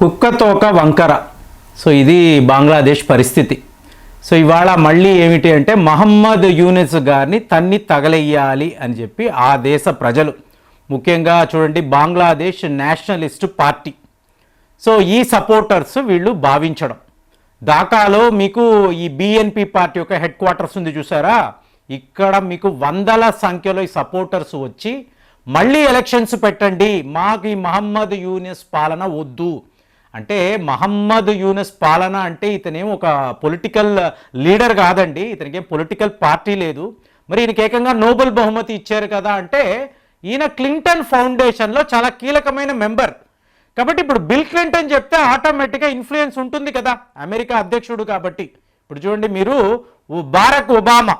కుక్కతోక వంకర. సో ఇది బంగ్లాదేశ్ పరిస్థితి. సో ఇవాళ మళ్ళీ ఏమిటి అంటే మహమ్మద్ యూనిస్ గారిని తన్ని తగలెయ్యాలి అని చెప్పి ఆ దేశ ప్రజలు. ముఖ్యంగా చూడండి బంగ్లాదేశ్ నేషనలిస్ట్ పార్టీ. సో ఈ సపోర్టర్స్ వీళ్ళు భావించడం. ఢాకాలో మీకు ఈ బిఎన్పి పార్టీ యొక్క హెడ్ క్వార్టర్స్ ఉంది చూసారా? ఇక్కడ మీకు వందల సంఖ్యలో ఈ సపోర్టర్స్ వచ్చి మళ్ళీ ఎలక్షన్స్ పెట్టండి. మాకు ఈ మహమ్మద్ యూనిస్ పాలన వద్దు. అంటే మహమ్మద్ యూనస్ పాలన అంటే ఇతనేం ఒక పొలిటికల్ లీడర్ కాదండి ఇతనికి ఏం పొలిటికల్ పార్టీ లేదు. మరి ఈయనకి ఏకంగా నోబెల్ బహుమతి ఇచ్చారు కదా అంటే ఈయన క్లింటన్ ఫౌండేషన్లో చాలా కీలకమైన మెంబర్. కాబట్టి ఇప్పుడు బిల్ క్లింటన్ చెప్తే ఆటోమేటిక్గా ఇన్ఫ్లుయెన్స్ ఉంటుంది కదా అమెరికా అధ్యక్షుడు కాబట్టి. ఇప్పుడు చూడండి మీరు ఉ- Barack Obama.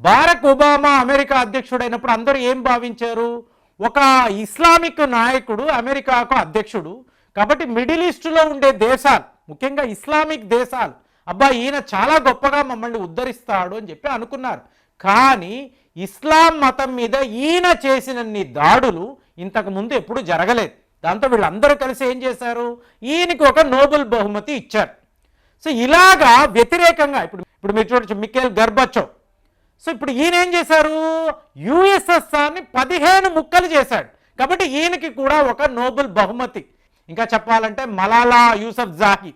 Barack Obama America అధ్యక్షుడైనప్పుడు అందరూ ఏం భావించారు? ఒక ఇస్లామిక్ నాయకుడు అమెరికాకు అధ్యక్షుడు కాబట్టి మిడిల్ ఈస్ట్లో ఉండే దేశాలు ముఖ్యంగా ఇస్లామిక్ దేశాలు అబ్బా ఈయన చాలా గొప్పగా మమ్మల్ని ఉద్ధరిస్తాడు అని చెప్పి అనుకున్నారు. కానీ ఇస్లాం మతం మీద ఈయన చేసినన్ని దాడులు ఇంతకు ముందు ఎప్పుడు జరగలేదు. దాంతో వీళ్ళందరూ కలిసి ఏం చేశారు? ఈయనకి ఒక నోబెల్ బహుమతి ఇచ్చారు. సో ఇలాగా వ్యతిరేకంగా ఇప్పుడు ఇప్పుడు మీరు చూడొచ్చు మికేల్ గర్బచో సో ఇప్పుడు ఈయన ఏం చేశారు? యుఎస్ఎస్ఆర్ని పదిహేను ముక్కలు చేశాడు. కాబట్టి ఈయనకి కూడా ఒక నోబెల్ బహుమతి. ఇంకా చెప్పాలంటే మలాలా యూసఫ్ జాహీ.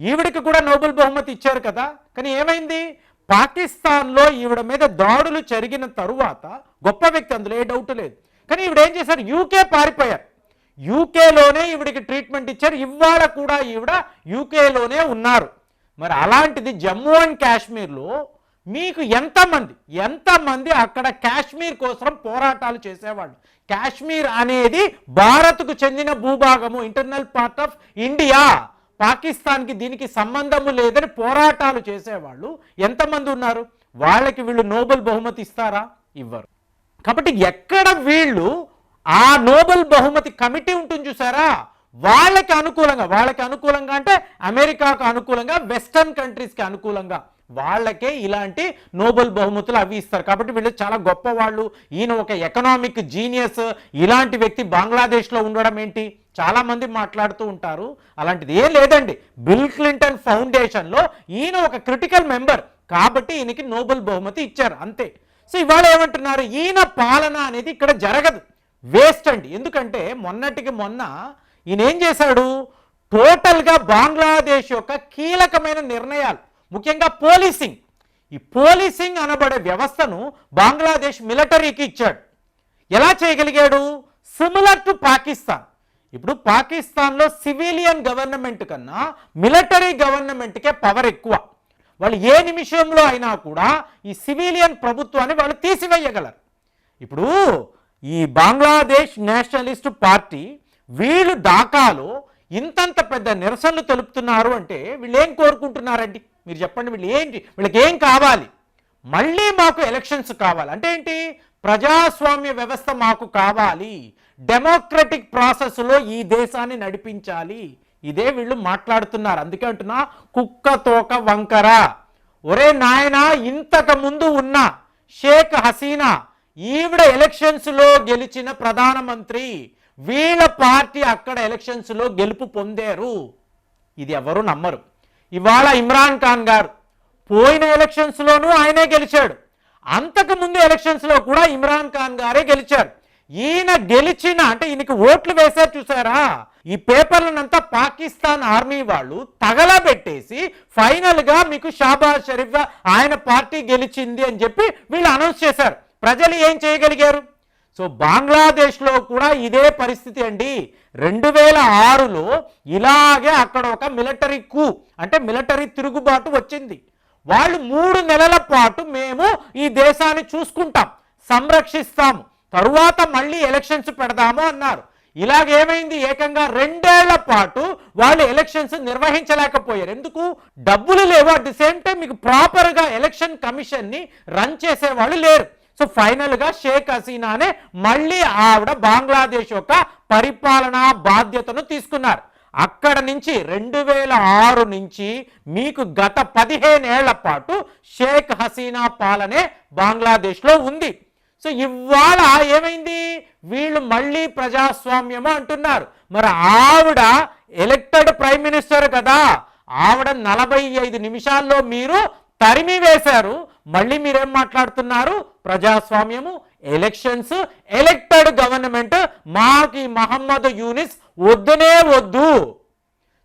ఈవిడికి కూడా నోబెల్ బహుమతి ఇచ్చారు కదా. కానీ ఏమైంది? పాకిస్తాన్లో ఈవిడ మీద దాడులు జరిగిన తరువాత గొప్ప వ్యక్తి అందులో ఏ డౌట్ లేదు. కానీ ఈవిడ ఏం చేశారు? యూకే పారిపోయారు. యూకేలోనే ఈవిడికి ట్రీట్మెంట్ ఇచ్చారు. ఇవాళ కూడా ఈవిడ యూకేలోనే ఉన్నారు. మరి అలాంటిది జమ్మూ అండ్ కాశ్మీర్లో మీకు ఎంతమంది ఎంతమంది అక్కడ కాశ్మీర్ కోసం పోరాటాలు చేసేవాళ్ళు? కాశ్మీర్ అనేది భారత్కు చెందిన భూభాగము ఇంటర్నల్ పార్ట్ ఆఫ్ ఇండియా. పాకిస్తాన్కి దీనికి సంబంధము లేదని పోరాటాలు చేసేవాళ్ళు. ఎంతమంది ఉన్నారు? వాళ్ళకి వీళ్ళు నోబెల్ బహుమతి ఇస్తారా? ఇవ్వరు. కాబట్టి ఎక్కడ వీళ్ళు ఆ నోబెల్ బహుమతి కమిటీ ఉంటుంది చూసారా? వాళ్ళకి అనుకూలంగా వాళ్ళకి అనుకూలంగా అంటే అమెరికాకు అనుకూలంగా వెస్టర్న్ కంట్రీస్కి అనుకూలంగా. వాళ్ళకే ఇలాంటి నోబెల్ బహుమతులు అవి ఇస్తారు. కాబట్టి వీళ్ళు చాలా గొప్ప వాళ్ళు ఈయన ఒక ఎకనామిక్ జీనియస్ ఇలాంటి వ్యక్తి బంగ్లాదేశ్లో ఉండడం ఏంటి? చాలామంది మాట్లాడుతూ ఉంటారు. అలాంటిది ఏం లేదండి. బిల్ క్లింటన్ ఫౌండేషన్లో ఈయన ఒక క్రిటికల్ మెంబర్. కాబట్టి ఈయనకి నోబెల్ బహుమతి ఇచ్చారు. అంతే. సో ఇవాళ ఏమంటున్నారు? ఈయన పాలన అనేది ఇక్కడ జరగదు. వేస్ట్ అండి. ఎందుకంటే మొన్నటికి మొన్న ఈయన ఏం చేశాడు? టోటల్గా బంగ్లాదేశ్ యొక్క కీలకమైన నిర్ణయాలు ముఖ్యంగా పోలీసింగ్. ఈ పోలీసింగ్ అనబడే వ్యవస్థను బంగ్లాదేశ్ మిలిటరీకి ఇచ్చాడు. ఎలా చేయగలిగాడు? సిమిలర్ టు పాకిస్తాన్ ఇప్పుడు పాకిస్తాన్లో సివిలియన్ గవర్నమెంట్ కన్నా మిలిటరీ గవర్నమెంట్కే పవర్ ఎక్కువ. వాళ్ళు ఏ నిమిషంలో అయినా కూడా ఈ సివిలియన్ ప్రభుత్వాన్ని వాళ్ళు తీసివేయగలరు. ఇప్పుడు ఈ బంగ్లాదేశ్ నేషనలిస్ట్ పార్టీ వీళ్ళు ఢాకాలో ఇంతంత పెద్ద నిరసనలు తెలుపుతున్నారు అంటే వీళ్ళు ఏం కోరుకుంటున్నారండి? మీరు చెప్పండి వీళ్ళు ఏంటి? వీళ్ళకి ఏం కావాలి? మళ్ళీ మాకు ఎలక్షన్స్ కావాలి. అంటే ఏంటి? ప్రజాస్వామ్య వ్యవస్థ మాకు కావాలి. డెమోక్రటిక్ ప్రాసెస్లో ఈ దేశాన్ని నడిపించాలి. ఇదే వీళ్ళు మాట్లాడుతున్నారు. అందుకే అంటున్నా కుక్క తోక వంకర. ఒరే నాయనా ఇంతకు ముందు ఉన్న షేక్ హసీనా ఈవిడ ఎలక్షన్స్లో గెలిచిన ప్రధానమంత్రి వీళ్ళ పార్టీ అక్కడ ఎలక్షన్స్లో గెలుపు పొందారు. ఇది ఎవరు నమ్మరు. ఇవాళ ఇమ్రాన్ ఖాన్ గారు పోయిన ఎలక్షన్స్లోనూ ఆయనే గెలిచాడు. అంతకు ముందు ఎలక్షన్స్లో కూడా ఇమ్రాన్ ఖాన్ గారే గెలిచారు. ఈయన గెలిచిన అంటే ఈయనకి ఓట్లు వేశారు చూసారా? ఈ పేపర్లనంతా పాకిస్తాన్ ఆర్మీ వాళ్ళు తగలబెట్టేసి ఫైనల్గా మీకు షాబాజ్ షరీఫ్ ఆయన పార్టీ గెలిచింది అని చెప్పి వీళ్ళు అనౌన్స్ చేశారు. ప్రజలు ఏం చేయగలిగారు? సో బంగ్లాదేశ్లో కూడా ఇదే పరిస్థితి అండి. రెండు వేల ఆరులో ఇలాగే అక్కడ ఒక మిలిటరీ కూ అంటే మిలిటరీ తిరుగుబాటు వచ్చింది. వాళ్ళు మూడు నెలల పాటు మేము ఈ దేశాన్ని చూసుకుంటాం సంరక్షిస్తాము తరువాత మళ్ళీ ఎలక్షన్స్ పెడదాము అన్నారు. ఇలాగేమైంది? ఏకంగా రెండేళ్ళ పాటు వాళ్ళు ఎలక్షన్స్ నిర్వహించలేకపోయారు. ఎందుకు? డబ్బులు లేవు. అట్ ది సేమ్ టైం మీకు ప్రాపర్గా ఎలక్షన్ కమిషన్ని రన్ చేసేవాళ్ళు లేరు. సో ఫైనల్గా షేక్ హసీనానే మళ్ళీ ఆవిడ బంగ్లాదేశ్ యొక్క పరిపాలనా బాధ్యతను తీసుకున్నారు. అక్కడ నుంచి రెండు వేల ఆరు నుంచి మీకు గత పదిహేనేళ్ళ పాటు షేక్ హసీనా పాలనే బంగ్లాదేశ్లో ఉంది. సో ఇవాళ ఏమైంది? వీళ్ళు మళ్ళీ ప్రజాస్వామ్యము అంటున్నారు. మరి ఆవిడ ఎలెక్టెడ్ ఎలక్టెడ్ ప్రైమ్ మినిస్టర్ కదా. ఆవిడ నలభై ఐదు నిమిషాల్లో మీరు తరిమి వేశారు. మళ్ళీ మీరేం మాట్లాడుతున్నారు? ప్రజాస్వామ్యము ఎలక్షన్స్ ఎలక్టెడ్ గవర్నమెంట్ మాకు ఈ మహమ్మద్ యూనిస్ వద్దునే వద్దు.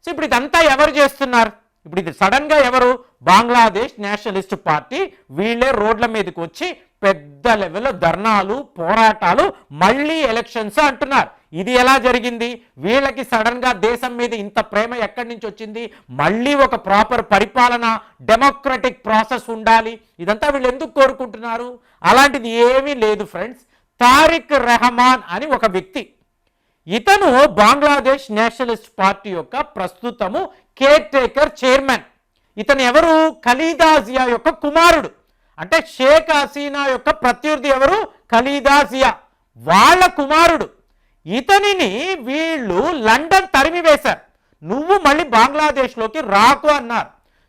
సో ఇప్పుడు ఇదంతా ఎవరు చేస్తున్నారు? ఇప్పుడు ఇది సడన్గా ఎవరు బంగ్లాదేశ్ నేషనలిస్ట్ పార్టీ వీళ్ళే రోడ్ల మీదకి వచ్చి పెద్ద లెవెల్లో ధర్నాలు పోరాటాలు మళ్ళీ ఎలక్షన్స్ అంటున్నారు. ఇది ఎలా జరిగింది? వీళ్ళకి సడన్గా దేశం మీద ఇంత ప్రేమ ఎక్కడి నుంచి వచ్చింది? మళ్ళీ ఒక ప్రాపర్ పరిపాలన డెమోక్రటిక్ ప్రాసెస్ ఉండాలి. ఇదంతా వీళ్ళు ఎందుకు కోరుకుంటున్నారు? అలాంటిది ఏమీ లేదు ఫ్రెండ్స్. తారిక్ రెహమాన్ అని ఒక వ్యక్తి. ఇతను బంగ్లాదేశ్ నేషనలిస్ట్ పార్టీ యొక్క ప్రస్తుతము కేర్ టేకర్ చైర్మన్. ఇతను ఎవరు ఖలీదాజియా యొక్క కుమారుడు. అంటే షేక్ హసీనా యొక్క ప్రత్యర్థి ఎవరు? ఖలీదాజియా. వాళ్ళ కుమారుడు. ఇతనిని వీళ్ళు లండన్ తరిమి వేశారు. నువ్వు మళ్ళీ బంగ్లాదేశ్లోకి రాకు అన్నారు.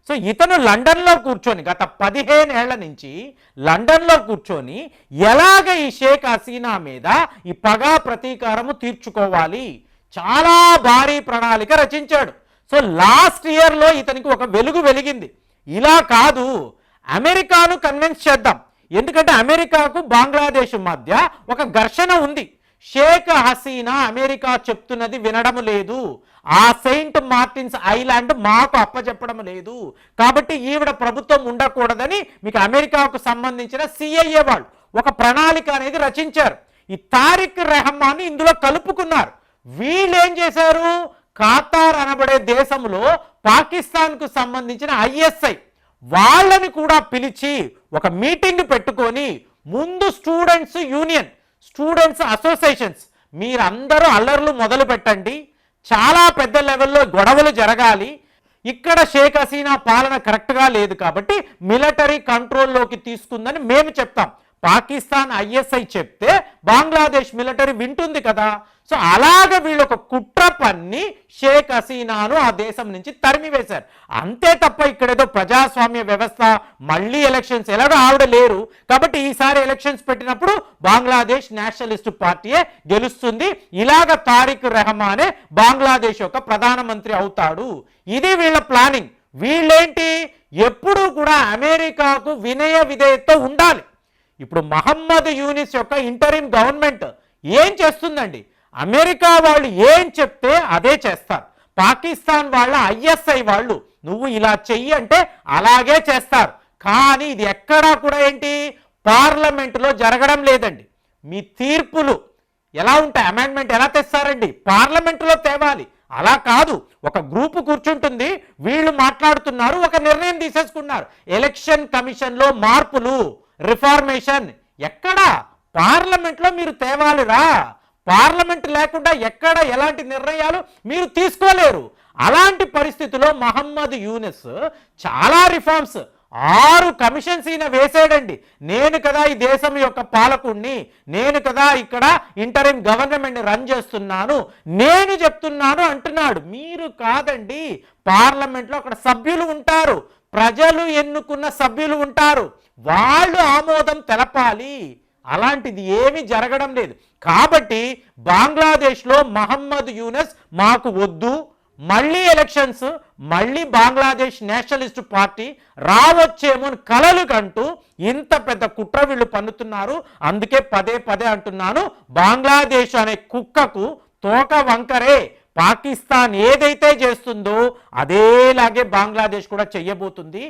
సో ఇతను లండన్లో కూర్చొని గత పదిహేను ఏళ్ళ నుంచి లండన్లో కూర్చొని ఎలాగ ఈ షేక్ హసీనా మీద ఈ పగా ప్రతీకారము తీర్చుకోవాలి? చాలా భారీ ప్రణాళిక రచించాడు. సో లాస్ట్ ఇయర్లో ఇతనికి ఒక వెలుగు వెలిగింది. ఇలా కాదు అమెరికాను కన్విన్స్ చేద్దాం. ఎందుకంటే అమెరికాకు బంగ్లాదేశ్ మధ్య ఒక ఘర్షణ ఉంది. షేక్ హసీనా అమెరికా చెప్తున్నది వినడం లేదు. ఆ సెయింట్ మార్టిన్స్ ఐలాండ్ మాకు అప్పచెప్పడం లేదు. కాబట్టి ఈవిడ ప్రభుత్వం ఉండకూడదని మీకు అమెరికాకు సంబంధించిన సిఐఏ వాళ్ళు ఒక ప్రణాళిక అనేది రచించారు. ఈ తారిక్ రెహమాన్ ఇందులో కలుపుకున్నారు. వీళ్ళు ఏం చేశారు? ఖాతార్ అనబడే దేశంలో పాకిస్తాన్కు సంబంధించిన ఐఎస్ఐ వాళ్ళని కూడా పిలిచి ఒక మీటింగ్ పెట్టుకొని ముందు స్టూడెంట్స్ యూనియన్ స్టూడెంట్స్ అసోసియేషన్స్ మీరందరూ అల్లర్లు మొదలు పెట్టండి. చాలా పెద్ద లెవెల్లో గొడవలు జరగాలి. ఇక్కడ షేక్ హసీనా పాలన కరెక్ట్గా లేదు కాబట్టి మిలిటరీ కంట్రోల్లోకి తీసుకుందని మేము చెప్తాం. పాకిస్తాన్ ఐఎస్ఐ చెప్తే బంగ్లాదేశ్ మిలిటరీ వింటుంది కదా. సో అలాగ వీళ్ళు ఒక కుట్ర పన్ని షేక్ హసీనాను ఆ దేశం నుంచి తరిమివేశారు. అంతే తప్ప ఇక్కడ ఏదో ప్రజాస్వామ్య వ్యవస్థ మళ్ళీ ఎలక్షన్స్ ఎలాగో ఆవిడ లేరు. కాబట్టి ఈసారి ఎలక్షన్స్ పెట్టినప్పుడు బంగ్లాదేశ్ నేషనలిస్ట్ పార్టీయే గెలుస్తుంది. ఇలాగ తారిక్ రెహమానే బంగ్లాదేశ్ యొక్క ప్రధానమంత్రి అవుతాడు. ఇది వీళ్ళ ప్లానింగ్. వీళ్ళేంటి? ఎప్పుడూ కూడా అమెరికాకు వినయ విధేయత ఉండాలి. ఇప్పుడు మహమ్మద్ యూనిస్ యొక్క ఇంటరిమ్ గవర్నమెంట్ ఏం చేస్తుందండి? అమెరికా వాళ్ళు ఏం చెప్తే అదే చేస్తారు. పాకిస్తాన్ వాళ్ళ ఐఎస్ఐ వాళ్ళు నువ్వు ఇలా చెయ్యి అంటే అలాగే చేస్తారు. కానీ ఇది ఎక్కడా కూడా ఏంటి? పార్లమెంటులో జరగడం లేదండి. మీ తీర్పులు ఎలా ఉంటాయి? అమెండ్మెంట్ ఎలా తెస్తారండి? పార్లమెంటులో తేవాలి. అలా కాదు. ఒక గ్రూప్ కూర్చుంటుంది. వీళ్ళు మాట్లాడుతున్నారు. ఒక నిర్ణయం తీసేసుకున్నారు. ఎలక్షన్ కమిషన్లో మార్పులు. రిఫార్మేషన్ ఎక్కడ? పార్లమెంట్లో మీరు తేవాలిరా. పార్లమెంట్ లేకుండా ఎక్కడ ఎలాంటి నిర్ణయాలు మీరు తీసుకోలేరు. అలాంటి పరిస్థితిలో మహమ్మద్ యూనిస్ చాలా రిఫార్మ్స్ ఆరు కమిషన్స్ ఈయన వేసాడండి. నేను కదా ఈ దేశం యొక్క పాలకుణ్ణి నేను కదా ఇక్కడ ఇంటరిమ్ గవర్నమెంట్ రన్ చేస్తున్నాను నేను చెప్తున్నాను అంటున్నాడు. మీరు కాదండి పార్లమెంట్లో అక్కడ సభ్యులు ఉంటారు. ప్రజలు ఎన్నుకున్న సభ్యులు ఉంటారు. వాళ్ళు ఆమోదం తెలపాలి. అలాంటిది ఏమీ జరగడం లేదు. కాబట్టి బంగ్లాదేశ్లో మహమ్మద్ యూనస్ మాకు వద్దు మళ్ళీ ఎలక్షన్స్ మళ్ళీ బంగ్లాదేశ్ నేషనలిస్ట్ పార్టీ రావచ్చేమో అని కలలు కంటూ ఇంత పెద్ద కుట్ర వీళ్ళు పన్నుతున్నారు. అందుకే పదే పదే అంటున్నాను బంగ్లాదేశ్ అనే కుక్కకు తోక వంకరే. పాకిస్తాన్ ఏదైతే చేస్తుందో అదేలాగే బంగ్లాదేశ్ కూడా చెయ్యబోతుంది.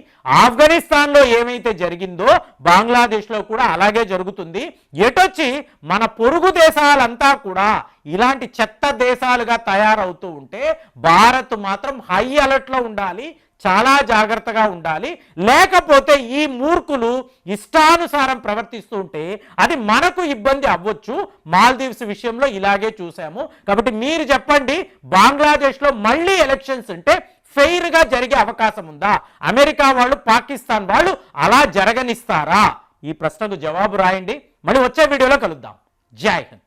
ఆఫ్ఘనిస్తాన్లో ఏమైతే జరిగిందో బంగ్లాదేశ్లో కూడా అలాగే జరుగుతుంది. ఎటొచ్చి మన పొరుగు దేశాలంతా కూడా ఇలాంటి చెత్త దేశాలుగా తయారవుతూ ఉంటే భారత్ మాత్రం హై అలర్ట్లో ఉండాలి. చాలా జాగ్రత్తగా ఉండాలి. లేకపోతే ఈ మూర్ఖులు ఇష్టానుసారం ప్రవర్తిస్తూ ఉంటే అది మనకు ఇబ్బంది అవ్వచ్చు. మాల్దీవ్స్ విషయంలో ఇలాగే చూసాము కాబట్టి మీరు చెప్పండి బంగ్లాదేశ్లో మళ్ళీ ఎలక్షన్స్ ఉంటే ఫెయిర్గా జరిగే అవకాశం ఉందా? అమెరికా వాళ్ళు పాకిస్తాన్ వాళ్ళు అలా జరగనిస్తారా? ఈ ప్రశ్నకు జవాబు రాయండి. మళ్ళీ వచ్చే వీడియోలో కలుద్దాం. జై హింద్.